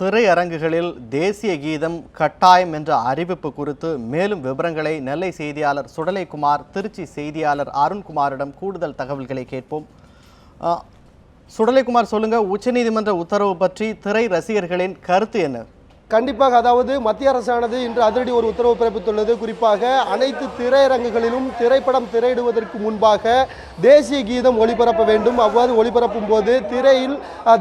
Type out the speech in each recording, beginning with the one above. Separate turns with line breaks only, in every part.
திரையரங்குகளில் தேசிய கீதம் கட்டாயம் என்ற அறிவிப்பு குறித்து மேலும் விவரங்களை நெல்லை செய்தியாளர் சுடலைக்குமார் திருச்சி செய்தியாளர் அருண்குமாரிடம் கூடுதல் தகவல்களை கேட்போம். சுடலைக்குமார் சொல்லுங்க உச்சநீதிமன்ற உத்தரவு பற்றி திரை ரசிகர்களின் கருத்து என்ன?
கண்டிப்பாக அதாவது மத்திய அரசானது இன்று அதிரடி ஒரு உத்தரவு பிறப்பித்துள்ளது. குறிப்பாக அனைத்து திரையரங்குகளிலும் திரைப்படம் திரையிடுவதற்கு முன்பாக தேசிய கீதம் ஒளிபரப்ப வேண்டும். அவ்வாறு ஒளிபரப்பும் போது திரையில்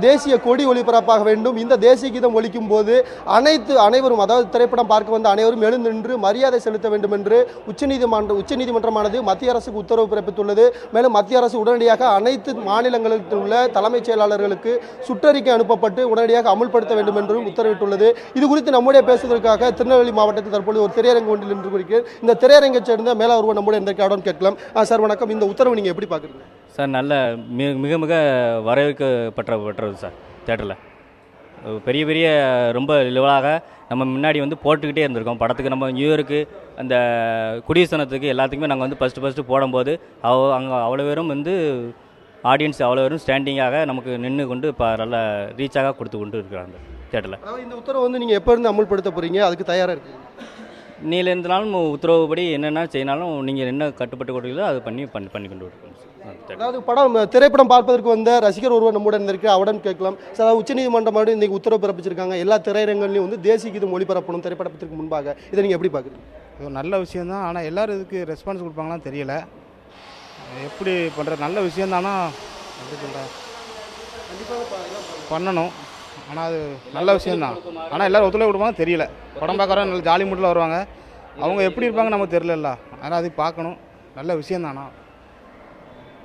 தேசிய கொடி ஒளிபரப்பாக வேண்டும். இந்த தேசிய கீதம் ஒழிக்கும் போது அனைத்து அனைவரும் அதாவது திரைப்படம் பார்க்க வந்த அனைவரும் எழுந்து நின்று மரியாதை செலுத்த வேண்டும் என்று உச்சநீதிமன்ற உச்சநீதிமன்றமானது மத்திய அரசுக்கு உத்தரவு பிறப்பித்துள்ளது. மேலும் மத்திய அரசு உடனடியாக அனைத்து மாநிலங்களில் உள்ள தலைமைச் செயலாளர்களுக்கு சுற்றறிக்கை அனுப்பப்பட்டு உடனடியாக அமுல்படுத்த வேண்டும் என்றும் உத்தரவிட்டுள்ளது. இது குறித்து நம்முடைய பேசுவதற்காக திருநெல்வேலி மாவட்டத்தில் தற்போது ஒரு திரையரங்கு ஒன்றில் நின்று கொண்டிருக்கிறேன். இந்த திரையரங்கை சேர்ந்த மேல ஒருவர் நம்முடைய இந்த கேடம் கேட்கலாம். சார் வணக்கம். இந்த உத்தரவு நீங்கள் எப்படி பார்க்குறீங்க?
சார் நல்ல மிக மிக மிக வரவேற்கப்பட்ட பெற்றது சார் தேட்டரில் பெரிய பெரிய ரொம்ப லெவலாக நம்ம முன்னாடி வந்து போட்டுக்கிட்டே இருந்திருக்கோம். படத்துக்கு நம்ம நியூ இயருக்கு அந்த குடியரசனத்துக்கு எல்லாத்துக்குமே நாங்கள் வந்து ஃபஸ்ட்டு ஃபஸ்ட்டு போடும்போது அவ அங்கே அவ்வளோ பேரும் வந்து ஆடியன்ஸ் அவ்வளோ பேரும் ஸ்டாண்டிங்காக நமக்கு நின்று கொண்டு இப்போ நல்லா ரீச்சாக கொடுத்து கொண்டு இருக்கிறாங்க. தேட்டரில்
அதாவது இந்த உத்தரவு வந்து நீங்க எப்ப இருந்து அமுல்படுத்த போறீங்க? அதுக்கு தயாரா இருக்கீங்க.
நீல இருந்தாலும் உத்தரவுப்படி என்னென்ன செய்யினாலும் நீங்கள் என்ன கட்டுப்பட்டு கொடுக்குறதோ அது பண்ணி பண்ணி பண்ணி கொண்டு தேட்டர்
அதாவது படம் திரைப்படம் பார்ப்பதற்கு வந்த ரசிகர் ஒருவர் நம்முடன் இருந்திருக்கு அவடன் கேட்கலாம். சார் அதாவது உச்சநீதிமன்றம் மறுபடியும் இன்னைக்கு உத்தரவு பிறப்பிச்சிருக்காங்க. எல்லா திரையரங்குலையும் வந்து தேசிய கீதம் ஒளிபரப்பணும் திரைப்படத்திற்கு முன்பாக. இதை நீங்க எப்படி பாக்குறீங்க
இது நல்ல விஷயந்தான் ஆனால் எல்லாரும் இதுக்கு ரெஸ்பான்ஸ் கொடுப்பாங்களான்னு தெரியல. எப்படி பண்ணுற நல்ல விஷயந்தானா எப்படி சொல்கிறேன் பண்ணணும். ஆனால் அது நல்ல விஷயம்தான். ஆனால் எல்லாரும் ஒத்துழைப்பு கொடுப்பாங்க தெரியல. படம் பார்க்குறவங்க நல்ல ஜாலி மூட்டில் வருவாங்க. அவங்க எப்படி இருப்பாங்க நமக்கு தெரியல அதனால் அது பார்க்கணும். நல்ல விஷயந்தானா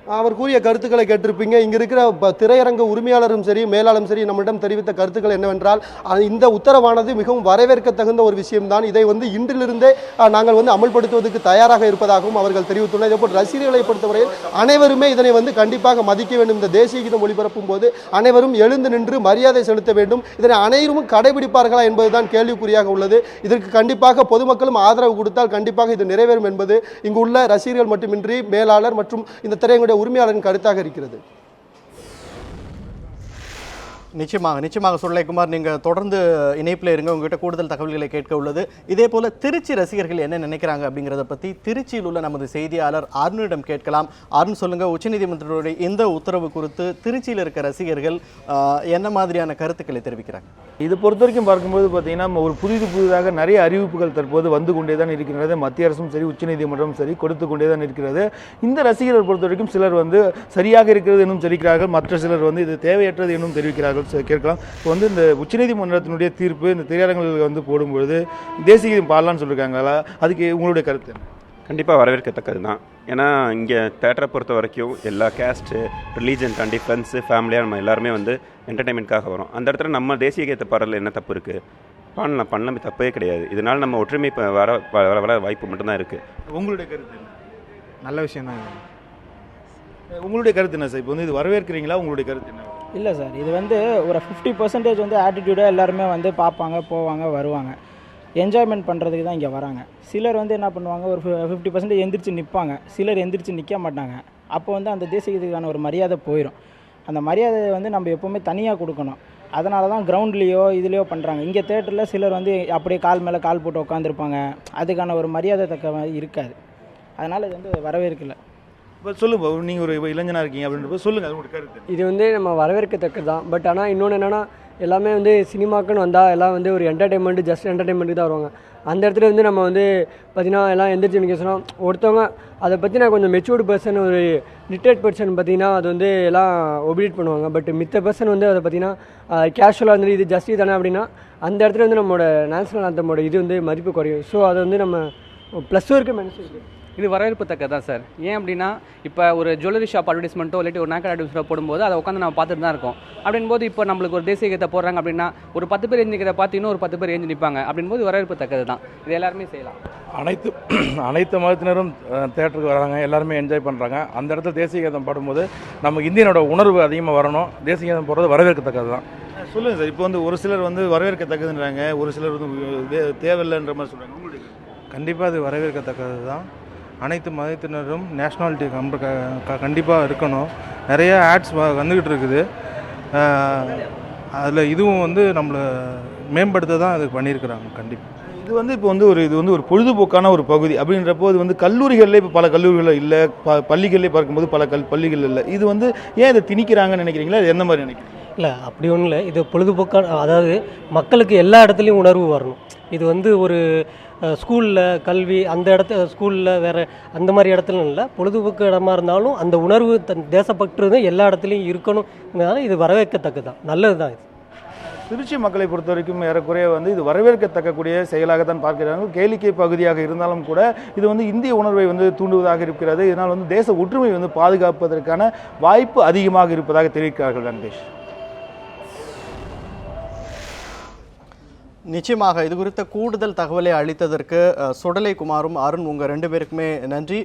அவர் கூறிய கருத்துக்களை கேட்டிருப்பீங்க. இங்கே இருக்கிற ப- திரையரங்க உரிமையாளரும் சரி மேலாளரும் சரி நம்மிடம் தெரிவித்த கருத்துக்கள் என்னவென்றால் இந்த உத்தரவானது மிகவும் வரவேற்க தகுந்த ஒரு விஷயம்தான். இதை வந்து இன்றிலிருந்தே நாங்கள் வந்து அமல்படுத்துவதற்கு தயாராக இருப்பதாகவும் அவர்கள் தெரிவித்துள்ளனர். இதேபோல் ரசிகர்களை பொறுத்தவரையில் அனைவருமே இதனை வந்து கண்டிப்பாக மதிக்க வேண்டும். இந்த தேசிய கீதம் ஒளிபரப்பும் போது அனைவரும் எழுந்து நின்று மரியாதை செலுத்த வேண்டும். இதனை அனைவரும் கடைபிடிப்பார்களா என்பதுதான் கேள்விக்குறியாக உள்ளது. இதற்கு கண்டிப்பாக பொதுமக்களும் ஆதரவு கொடுத்தால் கண்டிப்பாக இது நிறைவேறும் என்பது இங்கு உள்ள ரசிகர்கள் மட்டுமின்றி மேலாளர் மற்றும் இந்த திரையங்களுடைய உரிமையாளரின் கருத்தாக இருக்கிறது.
நிச்சயமாக நிச்சயமாக சுரலைக்குமார் நீங்கள் தொடர்ந்து இணைப்பில் இருங்க. உங்ககிட்ட கூடுதல் தகவல்களை கேட்க உள்ளது. இதே போல் திருச்சி ரசிகர்கள் என்ன நினைக்கிறாங்க அப்படிங்கிறத பற்றி திருச்சியில் உள்ள நமது செய்தியாளர் அருணிடம் கேட்கலாம். அருண் சொல்லுங்கள் உச்சநீதிமன்றத்துடைய இந்த உத்தரவு குறித்து திருச்சியில் இருக்க ரசிகர்கள் என்ன மாதிரியான கருத்துக்களை தெரிவிக்கிறாங்க?
இது பொறுத்த வரைக்கும் பார்க்கும்போது பார்த்தீங்கன்னா ஒரு புதிது புதிதாக நிறைய அறிவிப்புகள் தற்போது வந்து கொண்டே தான் இருக்கின்றது மத்திய அரசும் சரி உச்சநீதிமன்றமும் சரி கொடுத்து கொண்டே தான் இருக்கிறது. இந்த ரசிகர்கள் பொறுத்த வரைக்கும் சிலர் வந்து சரியாக இருக்கிறது என்னும் தெரிவிக்கிறார்கள் மற்ற சிலர் வந்து இது தேவையற்றது என்னும் தெரிவிக்கிறார்கள். கேட்கலாம். இப்போ வந்து இந்த உச்சநீதிமன்றத்தினுடைய தீர்ப்பு இந்த திரையரங்குகளில் வந்து போடும்பொழுது தேசிய கீதம் பாடலாம்னு சொல்லியிருக்காங்களா அதுக்கு உங்களுடைய கருத்து?
கண்டிப்பாக வரவேற்கத்தக்கது தான். ஏன்னா இங்கே தேட்டரை பொறுத்த வரைக்கும் எல்லா கேஸ்ட்டு ரிலீஜன் தாண்டி ஃப்ரெண்ட்ஸு ஃபேமிலியாக நம்ம எல்லாருமே வந்து என்டர்டைன்மெண்ட்காக வரோம். அந்த இடத்துல நம்ம தேசிய கீத பாடலில் என்ன தப்பு இருக்குது பாடலாம் பண்ணலாம் தப்பே கிடையாது. இதனால் நம்ம ஒற்றுமை இப்போ வர வர வர வாய்ப்பு மட்டும்தான் இருக்குது
உங்களுடைய கருத்து?
நல்ல விஷயந்தான் இது.
உங்களுடைய கருத்து என்ன சார்? இப்போ வந்து இது வரவேற்கிறீங்களா? உங்களுடைய கருத்து என்ன?
இல்லை சார். இது வந்து ஒரு ஃபிஃப்டி பர்சன்டேஜ் வந்து ஆட்டிடியூடாக எல்லாருமே வந்து பார்ப்பாங்க போவாங்க வருவாங்க. என்ஜாய்மெண்ட் பண்ணுறதுக்கு தான் இங்கே வராங்க. சிலர் வந்து என்ன பண்ணுவாங்க ஒரு ஃபிஃப்டி பர்சன்டேஜ் எந்திரிச்சு நிற்பாங்க சிலர் எந்திரிச்சு நிற்க மாட்டாங்க. அப்போ வந்து அந்த தேசியத்துக்கான ஒரு மரியாதை போயிடும் அந்த மரியாதையை வந்து நம்ம எப்போவுமே தனியாக கொடுக்கணும். அதனால தான் கிரவுண்ட்லேயோ இதுலேயோ பண்ணுறாங்க இங்கே தேட்டரில் சிலர் வந்து அப்படியே கால் மேலே கால் போட்டு உட்காந்துருப்பாங்க அதுக்கான ஒரு மரியாதை தக்க மாதிரி இருக்காது. அதனால் இது வந்து வரவேற்கலை.
இப்போ சொல்லுங்க நீங்கள் ஒரு இளைஞனாக இருக்கீங்க அப்படின்றப்ப சொல்லுங்கள் அது கருத்து.
இது வந்து நம்ம வரவேற்கத்தக்கது தான் பட் ஆனால் இன்னொன்று என்னென்னா எல்லாமே வந்து சினிமாக்குன்னு வந்தால் எல்லாம் வந்து ஒரு என்டர்டைன்மெண்ட்டு ஜஸ்ட் என்டர்டைன்மெண்ட்டுக்கு தான் வருவாங்க. அந்த இடத்துல வந்து நம்ம வந்து பார்த்தீங்கன்னா எல்லாம் எந்திரிச்சு நிற்க சொன்னால் ஒருத்தவங்க அதை பற்றி நான் கொஞ்சம் மெச்சூர்டு பர்சன் ஒரு லிட்ரேட் பர்சன் பார்த்தீங்கன்னா அது வந்து எல்லாம் ஒபிடிட் பண்ணுவாங்க. பட் மித்த பர்சன் வந்து அதை பார்த்தீங்கன்னா கேஷுவலாக வந்து இது ஜஸ்டி தானே அப்படின்னா அந்த இடத்துல வந்து நம்மளோட நேஷனல் ஆந்தமோட இது வந்து மதிப்பு குறையும். ஸோ அதை வந்து நம்ம ப்ளஸ்ஸும் இருக்குது மைனஸும் இருக்குது
இது வரவேற்பத்தக்கது தான் சார். ஏன் அப்படின்னா இப்போ ஒரு ஜுவல்லரி ஷாப் அட்வர்டைஸ்மெண்ட்டோ இல்லாட்டி ஒரு நாக்கர் அட்வர்டைஸ்மெண்ட்டோ போடும்போது அதை உட்காந்து நம்ம பார்த்துட்டு தான் இருக்கோம். அப்படின்போது இப்போ நம்மளுக்கு ஒரு தேசிய கீதத்தை போடுறாங்க அப்படின்னா ஒரு பத்து பேர் எஞ்சிக்கிறத பார்த்து இன்னும் ஒரு பத்து பேர் எஞ்சி நிற்பாங்க அப்படின்போது வரவேற்பத்தக்கது தான் இது எல்லாருமே செய்யலாம்.
அனைத்து அனைத்து மதத்தினரும் தேட்டருக்கு வராங்க. எல்லாருமே என்ஜாய் பண்ணுறாங்க அந்த இடத்துல தேசிய கீதம் பாடும்போது நமக்கு இந்தியனோட உணர்வு அதிகமாக வரணும். தேசிய கீதம் போடுறது வரவேற்கத்தக்கது தான்
சொல்லுங்கள் சார். இப்போ வந்து ஒரு சிலர் வந்து வரவேற்கத்தக்கதுன்றாங்க. ஒரு சிலர் வந்து தேவையில்லைன்ற மாதிரி சொல்கிறாங்க.
கண்டிப்பாக அது வரவேற்கத்தக்கது தான் அனைத்து மதத்தினரும் நேஷ்னாலிட்டி கம்ப கண்டிப்பாக இருக்கணும். நிறைய ஆட்ஸ் வந்துக்கிட்டு இருக்குது. அதில் இதுவும் வந்து நம்மளை மேம்படுத்த தான் அது பண்ணியிருக்கிறாங்க கண்டிப்பாக
இது வந்து இப்போ வந்து ஒரு இது வந்து ஒரு பொழுதுபோக்கான ஒரு பகுதி. அப்படின்றப்போ இது வந்து கல்லூரிகளில் இப்போ பல கல்லூரிகளில் இல்லை. ப பள்ளிகளில் பார்க்கும்போது பல கல் பள்ளிகள் இல்லை. இது வந்து ஏன் இதை திணிக்கிறாங்கன்னு நினைக்கிறீங்களா? இது எந்த மாதிரி நினைக்கிறீங்க?
இல்லை அப்படி ஒன்றும் இல்லை. இது பொழுதுபோக்கான அதாவது மக்களுக்கு எல்லா இடத்துலையும் உணர்வு வரணும். இது வந்து ஒரு ஸ்கூலில் கல்வி அந்த இடத்த ஸ்கூலில் வேறு அந்த மாதிரி இடத்துல இல்லை. பொழுதுபோக்கு இடமா இருந்தாலும் அந்த உணர்வு தன் தேசப்பற்று எல்லா இடத்துலையும் இருக்கணும்னால இது வரவேற்கத்தக்கது தான் நல்லது தான் இது.
திருச்சி மக்களை பொறுத்த வரைக்கும் ஏறக்குறைய வந்து இது வரவேற்கத்தக்கக்கூடிய செயலாகத்தான் பார்க்கிறார்கள். கேளிக்கை பகுதியாக இருந்தாலும் கூட இது வந்து இந்திய உணர்வை வந்து தூண்டுவதாக இருக்கிறது. இதனால் வந்து தேச ஒற்றுமை வந்து பாதுகாப்பதற்கான வாய்ப்பு அதிகமாக இருப்பதாக தெரிவிக்கிறார்கள் வெங்கடேஷ்
நிச்சயமாக இது குறித்த கூடுதல் தகவலை அளித்ததற்கு சுடலை குமாரும் அருண் உங்கள் ரெண்டு பேருக்குமே நன்றி.